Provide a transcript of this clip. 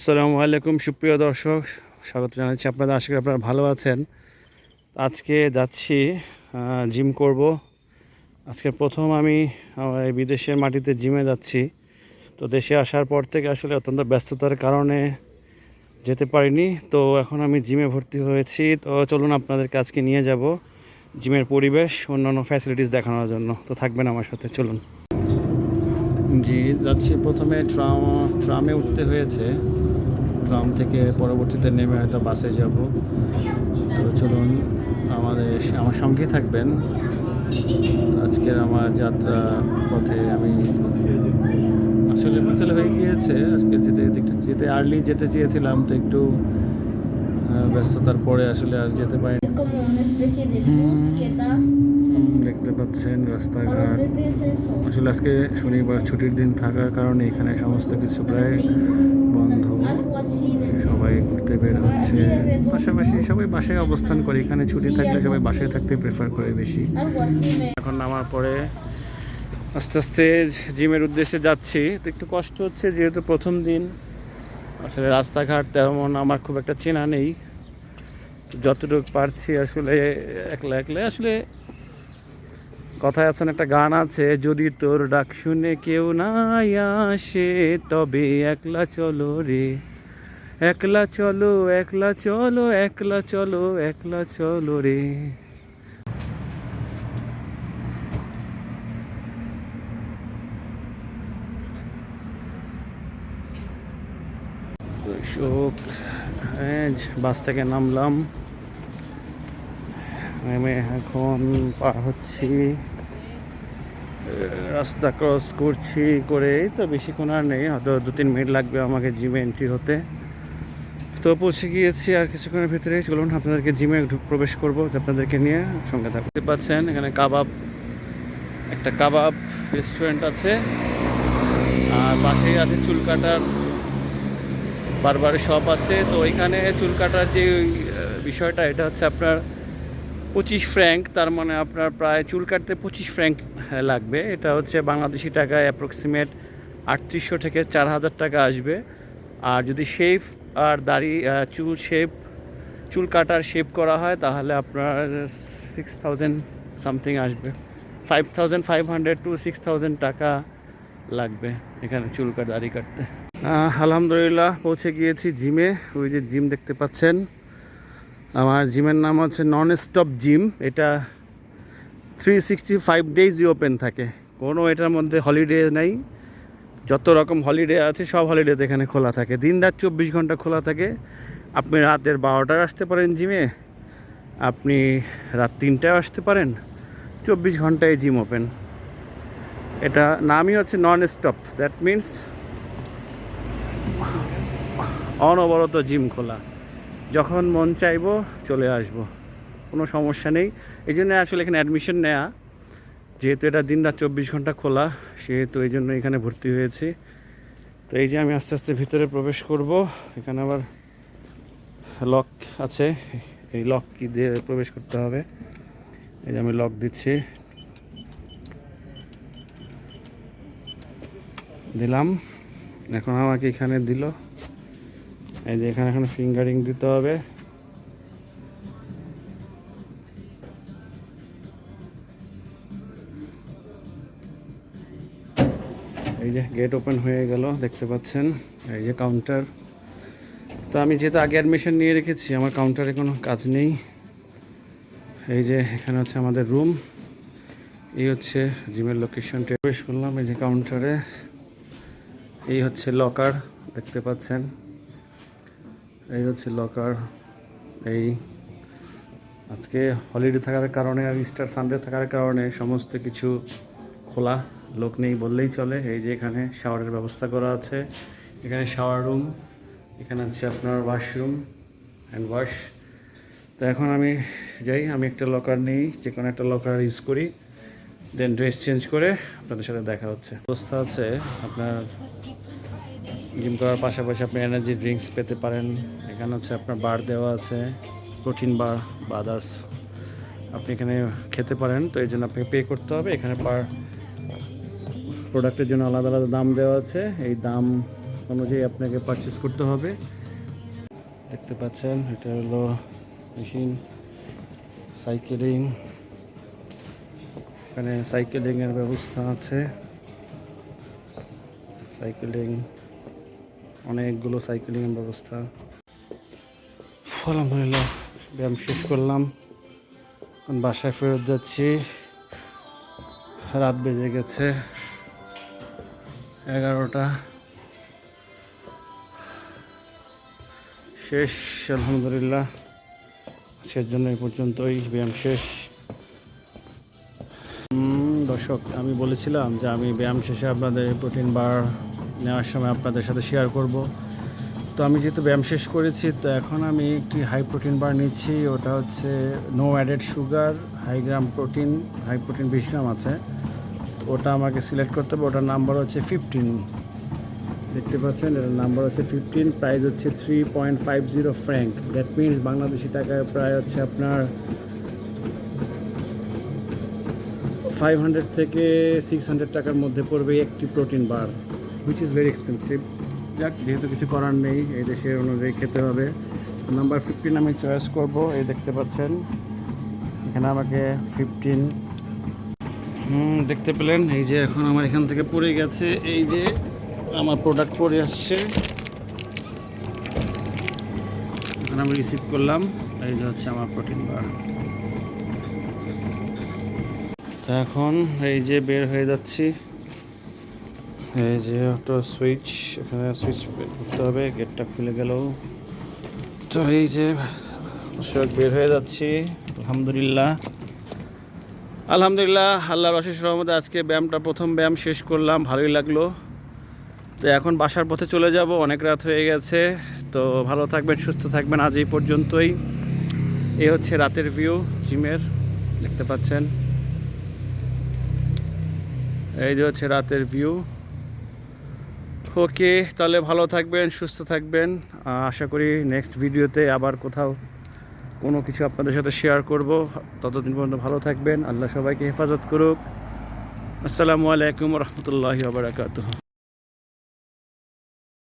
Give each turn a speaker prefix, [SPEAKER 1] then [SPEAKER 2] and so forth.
[SPEAKER 1] আসসালামু আলাইকুম, সুপ্রিয় দর্শক। স্বাগত জানাচ্ছি আপনাদের। আশা করি আপনারা ভালো আছেন। আজকে যাচ্ছি জিম করব। আজকে প্রথম আমি এই বিদেশের মাটিতে জিমে যাচ্ছি। তো দেশে আসার পর থেকে আসলে অত্যন্ত ব্যস্ততার কারণে যেতে পারিনি। তো এখন আমি জিমে ভর্তি হয়েছি। তো চলুন আপনাদেরকে আজকে নিয়ে যাব জিমের পরিবেশ, অন্যান্য ফ্যাসিলিটিস দেখানোর জন্য। তো থাকবেন আমার সাথে, চলুন। জি যাচ্ছি প্রথমে ট্রাম ট্রামে উঠতে হয়েছে। ট্রাম থেকে পরবর্তীতে নেমে হয়তো বাসে যাব। তো চলুন আমাদের আমার সঙ্গে থাকবেন। আজকের আমার যাত্রা পথে আমি আসলে বিকেল হয়ে গিয়েছে। আজকে যেতে একটু যেতে আর্লি যেতে চেয়েছিলাম তো একটু ব্যস্ততার পরে আসলে আর যেতে পারিনি। পাচ্ছেন রাস্তাঘাট. আসলে আজকে শনিবার ছুটির দিন থাকার কারণে এখানে সমস্ত কিছু প্রায় বন্ধ। সবাই ঘুরতে বের হচ্ছে। পাশাপাশি সবাই বাসায় অবস্থান করে। এখানে ছুটি থাকলে সবাই বাসায় থাকতে প্রেফার করে বেশি। এখন নামার পরে আস্তে আস্তে জিমের উদ্দেশ্যে যাচ্ছি। তো একটু কষ্ট হচ্ছে যেহেতু প্রথম দিন। আসলে রাস্তাঘাট তেমন আমার খুব একটা চেনা নেই। যতটুকু পারছি আসলে একলা একলা আসলে কথায় আছেন একটা গান আছে, যদি তোর ডাক শুনে কেউ নাই আসে, তবে একলা চলো রে। একলা চলো একলা চলো একলা চলো একলা চলো রে। এই বাস থেকে নামলাম। নেমে এখন পার হচ্ছি, রাস্তা ক্রস করছি করে, এই তো বেশিক্ষণ আর নেই, হয়তো দু তিন মিনিট লাগবে আমাকে জিমে এন্ট্রি হতে। তো পৌঁছে গিয়েছি আর কিছুক্ষণের ভিতরে চলুন, আপনাদেরকে জিমে প্রবেশ করব আপনাদেরকে নিয়ে, সঙ্গে থাকতে পাচ্ছেন, এখানে কাবাব, একটা কাবাব রেস্টুরেন্ট আছে। আর পাশেই আছে চুল কাটার বারবারে শপ আছে। তো ওইখানে চুল কাটার যে বিষয়টা, এটা হচ্ছে আপনার পঁচিশ ফ্র্যাঙ্ক তার মানে আপনার প্রায় চুল কাটতে পঁচিশ ফ্র্যাঙ্ক হ্যাঁ, লাগবে। এটা হচ্ছে বাংলাদেশি টাকায় অ্যাপ্রক্সিমেট আটত্রিশশো থেকে চার হাজার টাকা আসবে। আর যদি শেভ আর দাড়ি চুল শেপ চুল কাটার শেপ করা হয় তাহলে আপনার সিক্স থাউজেন্ড সামথিং আসবে। Five thousand five hundred to six thousand টাকা লাগবে এখানে চুল কাট দাড়ি কাটতে। আলহামদুলিল্লাহ পৌঁছে গিয়েছি জিমে। ওই যে জিম দেখতে পাচ্ছেন। আমার জিমের নাম হচ্ছে নন স্টপ জিম। এটা থ্রি সিক্সটি ফাইভ ডেজই ওপেন থাকে। কোনো এটার মধ্যে হলিডে নেই। যত রকম হলিডে আছে, সব হলিডেতে এখানে খোলা থাকে। দিন রাত চব্বিশ ঘণ্টা খোলা থাকে। আপনি রাতের বারোটায় আসতে পারেন জিমে। আপনি রাত তিনটায় আসতে পারেন। চব্বিশ ঘন্টায় জিম ওপেন এটা নামই হচ্ছে নন স্টপ দ্যাট মিন্স অনবরত জিম খোলা। যখন মন চাইব চলে আসব। কোনো সমস্যা নেই। এই জন্য আসলে এখানে অ্যাডমিশন নেওয়া যেহেতু এটা দিন রাত চব্বিশ ঘণ্টা খোলা, সেহেতু এই জন্য এখানে ভর্তি হয়েছি। তো এই যে আমি আস্তে আস্তে ভিতরে প্রবেশ করব। এখানে আবার লক আছে। এই লক কি দিয়ে প্রবেশ করতে হবে? এই যে আমি লক দিচ্ছি। দিলাম। এখন আমাকে এখানে দিল। এই যে এখানে এখন ফিঙ্গারিং দিতে হবে। এই যে গেট ওপেন হয়ে গেল, দেখতে পাচ্ছেন? এই যে কাউন্টার তো আমি যেহেতু আগে অ্যাডমিশন নিয়ে রেখেছি, আমার কাউন্টারে কোনো কাজ নেই। এই যে এখানে হচ্ছে আমাদের রুম এই হচ্ছে জিমের লোকেশনটা প্রবেশ করলাম এই যে কাউন্টারে এই হচ্ছে লকার দেখতে পাচ্ছেন? এই হচ্ছে লকার এই আজকে হলিডে থাকার কারণে আর ইস্টার সানডে থাকার কারণে সমস্ত কিছু খোলা, লোক নেই বললেই চলে। এই যে এখানে শাওয়ারের ব্যবস্থা করা আছে। এখানে শাওয়ার রুম এখানে হচ্ছে আপনার ওয়াশরুম অ্যান্ড ওয়াশ তো এখন আমি যাই, আমি একটা লকার নিই যে কোনো একটা লকার ইউজ করি। দেন ড্রেস চেঞ্জ করে আপনাদের সাথে দেখা হচ্ছে। অবস্থা আছে, আপনার জিম করার পাশাপাশি আপনি এনার্জি ড্রিঙ্কস পেতে পারেন। এখানে হচ্ছে আপনার বার দেওয়া আছে প্রোটিন বার বা আদার্স আপনি এখানে খেতে পারেন, তো এই জন্য আপনাকে পে করতে হবে। এখানে পার প্রোডাক্টের জন্য আলাদা আলাদা দাম দেওয়া আছে। এই দাম অনুযায়ী আপনাকে পারচেস করতে হবে। দেখতে পাচ্ছেন, এটা হলো মেশিন সাইকেলিং এখানে সাইকেলিংয়ের ব্যবস্থা আছে। সাইকেলিং, অনেকগুলো সাইকেলিংয়ের ব্যবস্থা। আলহামদুলিল্লাহ, ব্যায়াম শেষ করলাম। বাসায় ফেরত যাচ্ছি। রাত বেজে গেছে, এগারোটা। শেষ, আলহামদুলিল্লাহ। আজকের জন্য এই পর্যন্তই, ব্যায়াম শেষ। দর্শক, আমি বলেছিলাম যে আমি ব্যায়াম শেষে আপনাদের প্রোটিন বার নেওয়ার সময় আপনাদের সাথে শেয়ার করব। তো আমি যেহেতু ব্যায়াম শেষ করেছি, তো এখন আমি একটি হাই প্রোটিন বার নিচ্ছি। ওটা হচ্ছে no added sugar high gram protein high protein বিশ গ্রাম আছে। ওটা আমাকে সিলেক্ট করতে হবে। ওটার নাম্বার হচ্ছে ফিফটিন দেখতে পাচ্ছেন, এটার নাম্বার হচ্ছে ফিফটিন প্রাইস হচ্ছে three point five zero franc that means Bangladeshi টাকায় প্রায় হচ্ছে আপনার ফাইভ হান্ড্রেড থেকে সিক্স হান্ড্রেড টাকার মধ্যে পড়বে একটি protein bar which is very expensive যাক, যেহেতু কিছু করার নেই, এই দেশের অনুযায়ী খেতে হবে। নাম্বার ফিফটিন আমি চয়েস করব, এই দেখতে পাচ্ছেন। এখানে আমাকে ফিফটিন হুম, দেখতে পেলেন, এই যে এখন আমার এখান থেকে পড়ে গেছে, এই যে আমার প্রোডাক্ট পড়ে আসছে। এখন আমি রিসিভ করলাম, এই যে হচ্ছে আমার প্রোটিন বার এখন এই যে বের হয়ে যাচ্ছি, এই যে একটা সুইচ এখানে সুইচ করতে হবে গেটটা খুলে গেল তো এই যে বের হয়ে যাচ্ছি, আলহামদুলিল্লাহ। আলহামদুলিল্লাহ, আল্লাহর অশেষ রহমতে আজকে ব্যায়ামটা, প্রথম ব্যায়াম শেষ করলাম, ভালোই লাগল। তো এখন বাসার পথে চলে যাব, অনেক রাত হয়ে গেছে। তো ভালো থাকবেন, সুস্থ থাকবেন, আজ এই পর্যন্তই। এই হচ্ছে রাতের ভিউ জিমের দেখতে পাচ্ছেন। এই যে হচ্ছে রাতের ভিউ ওকে তাহলে ভালো থাকবেন, সুস্থ থাকবেন। আশা করি নেক্সট ভিডিওতে আবার কোথাও কোনো কিছু আপনাদের সাথে শেয়ার করব। ততদিন পর্যন্ত ভালো থাকবেন। আল্লাহ সবাইকে হেফাজত করুক। আসসালামু আলাইকুম রহমতুল্লাহ বারাকাতুহ।